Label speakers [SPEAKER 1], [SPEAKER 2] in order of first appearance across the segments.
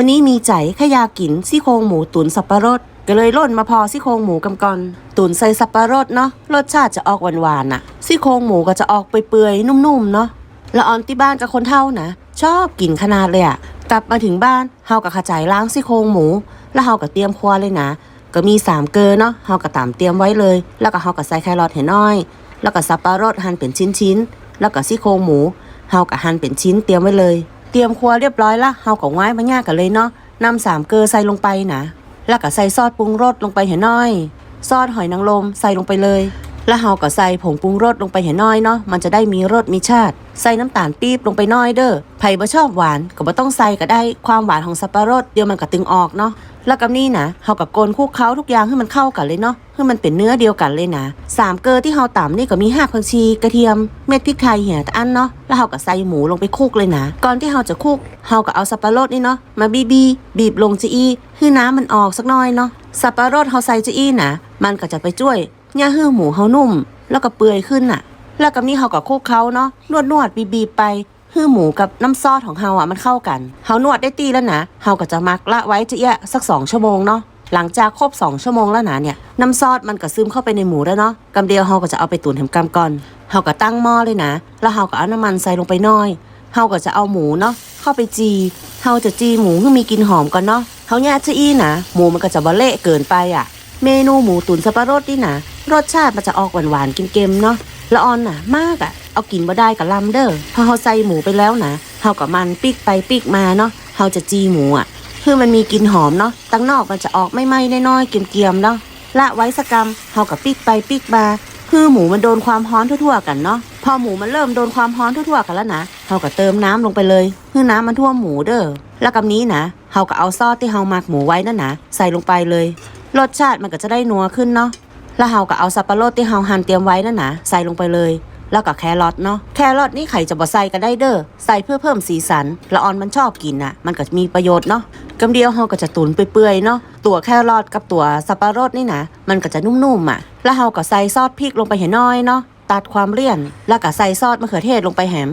[SPEAKER 1] วันนี้มีใจแค่อยากินซี่โครงหมูตุ๋นสับปะรด ก็เลยล่นมาพอซี่โครงหมูกำกอนตุ๋นใส่สับปะรดเนาะรสชาติจะออกหวานๆน่ะ ซี่โครงหมูก็จะออกเปื่อยๆนุ่มๆเนาะแล้วออนที่บ้านกับคนเท่านะชอบกินขนาดเลยอะกลับมาถึงบ้านเฮากับขจายล้างซี่โครงหมู แล้วเฮากับเตรียมครัวเลยนะก็มีสามเกลือเนาะเฮากับตามเตรียมไว้เลย แล้วก็เฮากับใส่แครอทให้น้อย แล้วก็สับปะรดหั่นเป็นชิ้นๆแล้วก็ซี่โครงหมูเฮากับหั่นเป็นชิ้นเตรียมไว้เลย เตรียมครัวเรียบร้อยละเฮากับไว้มาย่ายกันเลยเนาะนำสามเกลือใส่ลงไปนะแล้วก็ใส่ซอสปรุงรสลงไปเห้น้อย ซอสหอยนางรมใส่ลงไปเลย แล้วเฮาก็ใส่ผงปรุงรสลงไปให้น้อยเนาะ มันจะได้มีรสมีชาติ ใส่น้ำตาลปี๊บลงไปน้อยเด้อ ไผ่บ่ชอบหวานก็บ่ต้องใส่ก็ได้ ความหวานของสับปะรดเดี๋ยวมันก็ตึงออกเนาะ แล้วกับนี่นะเฮากับโกนคลุกเคล้าทุกอย่างให้มันเข้ากันเลยเนาะให้มันเป็นเนื้อเดียวกันเลยนะสามเกลือที่เฮาตำนี่ก็มีหักผักชีกระเทียม เม็ดพริกไทยเหี่ยตะอันเนาะ แล้วเฮาก็ใส่หมูลงไปคลุกเลยนะ ก่อนที่เฮาจะคลุกเฮาก็เอาสับปะรดนี่เนาะ มาบีบีบีบลงจะอีให้น้ำมันออกสักน่อยเนาะ สับปะรดเฮาใส่จะอีนะ มันก็จะไปช่วย ย่าให้หมูเฮานุ่ม แล้วก็เปื่อยขึ้นน่ะ แล้วกับนี่เฮาก็คลุกเคล้าเนาะนวดนวดบีบีไปฮื้อหมูกับน้ำซอสของเฮาอะมันเข้ากันเฮานวดได้ตีแล้วนะเฮาก็จะมักละไว้จะแยะสักสองชั่วโมงเนาะหลังจากครบสองชั่วโมงแล้วนะเนี่ยน้ำซอสมันก็ซึมเข้าไปในหมูแล้วเนาะกำเดียวเฮาก็จะเอาไปตุ๋นแถมกำก่อนเฮาก็ตั้งหม้อเลยนะ แล้วเฮาก็เอาน้ำมันใส่ลงไปน้อยเฮาก็จะเอาหมูเนาะเข้าไปจีเฮาจะจีหมูให้มีกลิ่นหอมก่อนเนาะเฮาแย่จะอี้นะหมูมันก็จะบ่เละเกินไปอะ เมนูหมูตุ๋นสับปะรดนี่นะ รสชาติมันจะออกหวานๆเค็มๆเนาะละออนน่ะ มากอะ เอากินบ่ได้กับลำเด้อพอเฮาใส่หมูไปแล้วนะเฮากับมันปิกไปปิกมาเนาะเฮาจะจีหมูอะคือมันมีกลิ่นหอมเนาะตั้งนอกมันจะออกไม่ไหม้น้อยๆเกรียมๆเนาะละไว้สกรรมเฮากับปิกไปปิกมาคือหมูมันโดนความร้อนทั่วๆกันเนาะพอหมูมันเริ่มโดนความร้อนทั่วๆกันแล้วนะเฮาก็เติมน้ำลงไปเลยคือน้ำมันท่วมหมูเด้อแล้วกับนี้นะเฮาก็เอาซอสที่เฮาหมักหมูไว้นั่นนะใส่ลงไปเลย รสชาติมันก็จะได้นัวขึ้นเนาะ แล้วเฮาก็เอาสับปะรดที่เฮาหั่นเตรียมไว้นั่นนะใส่ลงไปเลย แล้วก็แครอทเนาะแครอทนี่ไข่จะบ่ใส่ก็ได้เด้อใส่เพื่อเพิ่มสีสันละออนมันชอบกินน่ะ มันก็มีประโยชน์เนาะกำเดียวเฮาก็จะตุนเปื่อยๆเนาะตัวแครอทกับตัวสับปะรดนี่นะมันก็จะนุ่มๆอะ แล้วเฮาก็ใส่ซอสพริกลงไปให้น้อยเนาะตัดความเลี่ยน แล้วก็ใส่ซอสมะเขือเทศลงไปแหม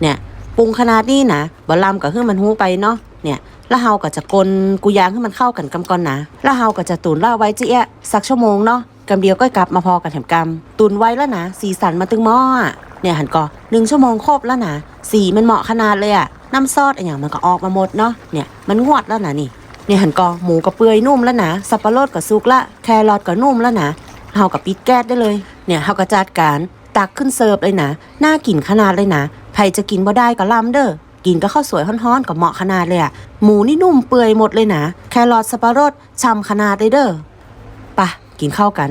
[SPEAKER 1] เนี่ยปรุงขนาดนี้นะบ่ลำก็คือมันหู้ไปเนาะเนี่ยแล้วเฮาก็จะกลนกุยางให้มันเข้ากันกำก่อนนะแล้วเฮาก็จะตุนล่าไว้จะแอสักชั่วโมงเนาะ กำเดียวก็กลับมาพอกันแถมกำตุนไว้แล้วนะสีสันมาตึงหม้อเนี่ยหันก็หนึ่งชั่วโมงครบแล้วนะสีมันเหมาะขนาดเลยอะน้ำซอสอะไรอย่างมันก็ออกมาหมดเนาะเนี่ยมันงวดแล้วนะนี่เนี่ยหันก็หมูก็เปื่อยนุ่มแล้วนะสับปะรดก็สุกละแครอทก็นุ่มแล้วนะเฮากับปิดแก๊สได้เลย เนี่ยเฮาก็จัดการตักขึ้นเสิร์ฟเลยนะน่ากินขนาดเลยนะใครจะกินบ่ได้ก็ลำเด้อกินก็ข้าวสวยฮ้อนๆก็เหมาะขนาดเลยอะหมูนี่นุ่มเปื่อยหมดเลยนะแครอทสับปะรดช่ำขนาดเลยเด้อ กินข้าวกัน